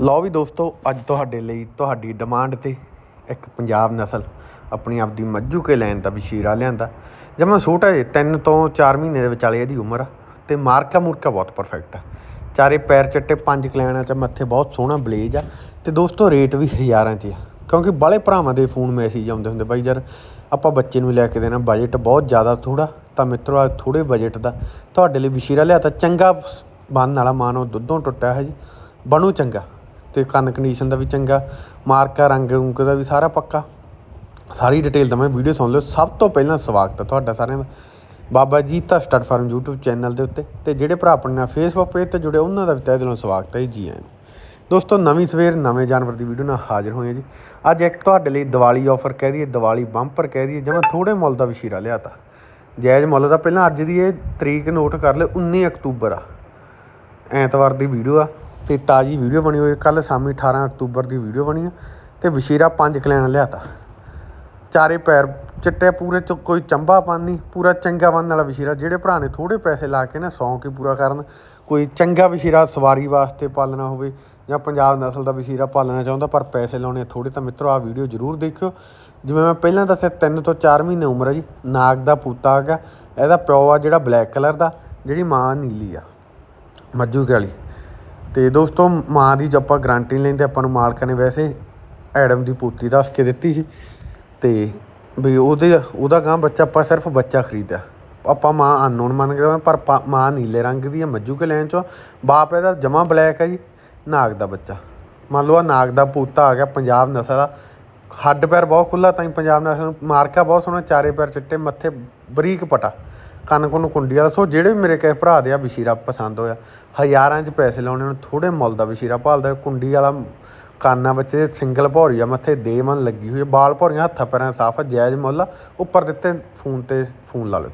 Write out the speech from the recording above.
ਲਓ ਵੀ ਦੋਸਤੋ, ਅੱਜ ਤੁਹਾਡੇ ਲਈ ਤੁਹਾਡੀ ਡਿਮਾਂਡ ਤੇ ਇੱਕ ਪੰਜਾਬ ਨਸਲ ਆਪਣੀ ਆਪਦੀ ਮੱਝੂ ਕੇ ਲੈਣ ਦਾ ਵਿਸ਼ੀਰਾ ਲਿਆਂਦਾ। ਜਦ ਛੋਟਾ ਜੇ 3 ਤੋਂ 4 ਮਹੀਨੇ ਦੇ ਵਿਚਾਲੇ ਇਹਦੀ ਉਮਰ ਆ ਤੇ ਮਾਰਕਾ ਮੁਰਕਾ ਬਹੁਤ ਪਰਫੈਕਟ ਆ। ਚਾਰੇ ਪੈਰ ਚੱਟੇ, ਪੰਜ ਕਲੈਣਾ ਚ, ਮੱਥੇ ਬਹੁਤ ਸੋਹਣਾ ਬਲੇਜ ਆ ਤੇ ਦੋਸਤੋ ਰੇਟ ਵੀ ਹਜ਼ਾਰਾਂ 'ਚ ਆ। ਕਿਉਂਕਿ ਬਾਲੇ ਭਰਾਵਾਂ ਦੇ ਫੋਨ ਮੈਸੇਜ ਆਉਂਦੇ ਹੁੰਦੇ, ਬਾਈ ਯਾਰ, ਆਪਾਂ ਬੱਚੇ ਨੂੰ ਲੈ ਕੇ ਦੇਣਾ ਬਜਟ ਬਹੁਤ ਜ਼ਿਆਦਾ ਥੋੜਾ ਤਾਂ ਮਿੱਤਰੋ ਆ ਥੋੜੇ ਬਜਟ ਦਾ ਤੁਹਾਡੇ ਲਈ ਵਸ਼ੀਰਾ ਲਿਆ ਤਾਂ ਚੰਗਾ ਬੰਨ ਵਾਲਾ ਮਾਨੋ ਦੁੱਧੋਂ ਟੁੱਟਿਆ ਹੈ ਜੀ, ਬਣੂ ਚੰਗਾ। ਅਤੇ ਕੰਨ ਕੰਡੀਸ਼ਨ ਦਾ ਵੀ ਚੰਗਾ, ਮਾਰਕਾ, ਰੰਗ ਰੁੰਗ ਦਾ ਵੀ ਸਾਰਾ ਪੱਕਾ। ਸਾਰੀ ਡਿਟੇਲ ਦਾ ਮੈਂ ਵੀਡੀਓ ਸੁਣ ਲਿਓ। ਸਭ ਤੋਂ ਪਹਿਲਾਂ ਸਵਾਗਤ ਹੈ ਤੁਹਾਡਾ ਸਾਰਿਆਂ ਦਾ। Baba Jita stud farm YouTube channel ਦੇ ਉੱਤੇ ਤੇ ਜਿਹੜੇ ਭਰਾ ਆਪਣੇ ਨਾਲ Facebook ਪੇਜ ਤੇ ਜੁੜੇ, ਉਹਨਾਂ ਦਾ ਵੀ ਤਹਿ ਦਿਲੋਂ ਸਵਾਗਤ ਹੈ ਜੀ ਜੀ ਆਇਆਂ ਨੂੰ। ਦੋਸਤੋ, ਨਵੀਂ ਸਵੇਰ, ਨਵੇਂ ਜਾਨਵਰ ਦੀ ਵੀਡੀਓ ਨਾਲ ਹਾਜ਼ਰ ਹੋਏ ਜੀ। ਅੱਜ ਇੱਕ ਤੁਹਾਡੇ ਲਈ ਦੀਵਾਲੀ ਆਫਰ ਕਹਿ ਦਈਏ, ਦੀਵਾਲੀ ਬੰਪਰ ਕਹਿ ਦਈਏ ਜਿਵੇਂ ਥੋੜੇ ਮੁੱਲ ਦਾ ਵਿਸ਼ੀਰਾ ਲਿਆਤਾ ਜਾਇਜ਼ ਮੁੱਲ ਦਾ ਪਹਿਲਾਂ ਅੱਜ ਦੀ ਇਹ ਤਰੀਕ ਨੋਟ ਕਰ ਲਿਓ 19 ਅਕਤੂਬਰ ਆ। ਐਤਵਾਰ ਦੀ ਵੀਡੀਓ ਆ। ਤੇ ਤਾਜੀ ਵੀਡੀਓ ਬਣੀ ਹੋਈ ਕੱਲ ਸ਼ਾਮੀ 18 ਅਕਤੂਬਰ ਦੀ ਵੀਡੀਓ ਬਣੀ ਆ ਤੇ ਵਸ਼ੀਰਾ ਪੰਜ ਕਲੈਣ ਲਿਆਤਾ। ਚਾਰੇ ਪੈਰ ਚਿੱਟੇ, ਪੂਰੇ ਚ ਕੋਈ ਚੰਬਾ ਪਾਣੀ ਪੂਰਾ ਚੰਗਾ ਬੰਨ ਵਾਲਾ ਵਸ਼ੀਰਾ। ਜਿਹੜੇ ਭਰਾ ਨੇ ਥੋੜੇ ਪੈਸੇ ਲਾ ਕੇ ਨਾ ਸੌਂਕ ਹੀ ਪੂਰਾ ਕਰਨ, ਕੋਈ ਚੰਗਾ ਵਸ਼ੀਰਾ ਸਵਾਰੀ ਵਾਸਤੇ ਪਾਲਣਾ ਹੋਵੇ ਜਾਂ ਪੰਜਾਬ ਨਸਲ ਦਾ ਵਸ਼ੀਰਾ ਪਾਲਣਾ ਚਾਹੁੰਦਾ, ਪਰ ਪੈਸੇ ਲਾਉਣੇ ਥੋੜੇ ਤਾਂ ਮਿੱਤਰੋ ਆ ਵੀਡੀਓ ਜ਼ਰੂਰ ਦੇਖਿਓ। ਜਿਵੇਂ ਮੈਂ ਪਹਿਲਾਂ ਦੱਸਿਆ 3 ਤੋਂ 4 ਮਹੀਨੇ ਉਮਰ ਹੈ ਜੀ, ਨਾਗ ਦਾ ਪੂਤਾ ਹੈਗਾ ਇਹਦਾ ਪਿਓ ਆ ਜਿਹੜਾ ਬਲੈਕ ਕਲਰ ਦਾ, ਜਿਹੜੀ ਮਾਂ ਨੀਲੀ ਆ ਮੱਜੂ ਕੇ ਵਾਲੀ। ਅਤੇ ਦੋਸਤੋ, ਮਾਂ ਦੀ ਜੇ ਆਪਾਂ ਗਰੰਟੀ ਨਹੀਂ ਲੈਂਦੇ, ਆਪਾਂ ਨੂੰ ਮਾਲਕਾਂ ਨੇ ਵੈਸੇ ਐਡਮ ਦੀ ਪੂਤੀ ਦੱਸ ਕੇ ਦਿੱਤੀ ਸੀ। ਅਤੇ ਵੀ ਉਹਦੇ, ਉਹਦਾ ਗਾਂ ਬੱਚਾ ਆਪਾਂ ਸਿਰਫ ਬੱਚਾ ਖਰੀਦਿਆ। ਆਪਾਂ ਮਾਂ ਅਨਨੋਨ ਮੰਨ ਕੇ ਪਰ ਮਾਂ ਨੀਲੇ ਰੰਗ ਦੀ ਹੈ ਮੱਜੂ ਕੇ ਲੈਣ ਚੋਂ। ਬਾਪ ਇਹਦਾ ਜਮਾ ਬਲੈਕ ਹੈ ਜੀ, ਨਾਗ ਦਾ ਬੱਚਾ। ਮੰਨ ਲਓ ਆ ਨਾਗ ਦਾ ਪੂਤਾ ਆ ਗਿਆ, ਪੰਜਾਬ ਨਸਲ ਆ। ਹੱਡ ਪੈਰ ਬਹੁਤ ਖੁੱਲਾ ਤਾਂ ਹੀ ਪੰਜਾਬ ਨੈਸ਼ਨਲ ਨੂੰ ਮਾਰਕਾ ਬਹੁਤ ਸੋਹਣਾ ਚਾਰੇ ਪੈਰ ਚਿੱਟੇ, ਮੱਥੇ ਬਰੀਕ ਪਟਾ, ਕੰਨ ਕੁੰਨ ਕੁੰਡੀ ਵਾਲਾ। ਸੋ ਜਿਹੜੇ ਵੀ ਮੇਰੇ ਕਿਸੇ ਭਰਾ ਦੇ ਆ ਬਸ਼ੀਰਾ ਪਸੰਦ ਹੋਇਆ, ਹਜ਼ਾਰਾਂ 'ਚ ਪੈਸੇ ਲਾਉਣੇ ਉਹਨੂੰ ਥੋੜੇ ਮੁੱਲ ਦਾ ਵਿਸ਼ੀਰਾ ਭਾਲਦਾ, ਕੁੰਡੀ ਵਾਲਾ ਕਾਨਾ ਬੱਚੇ ਸਿੰਗਲ ਭੌਰੀ ਆ, ਮੱਥੇ ਦੇ ਮਨ ਲੱਗੀ ਹੋਈ ਬਾਲ ਭੌਰੀਆਂ ਹੱਥਾਂ ਪੈਰਾਂ ਸਾਫ਼ ਆ, ਜਾਇਜ਼ ਮੁੱਲ ਆ, ਉੱਪਰ ਦਿੱਤੇ ਫੋਨ ਤੇ ਫੋਨ ਲਾ ਲਓ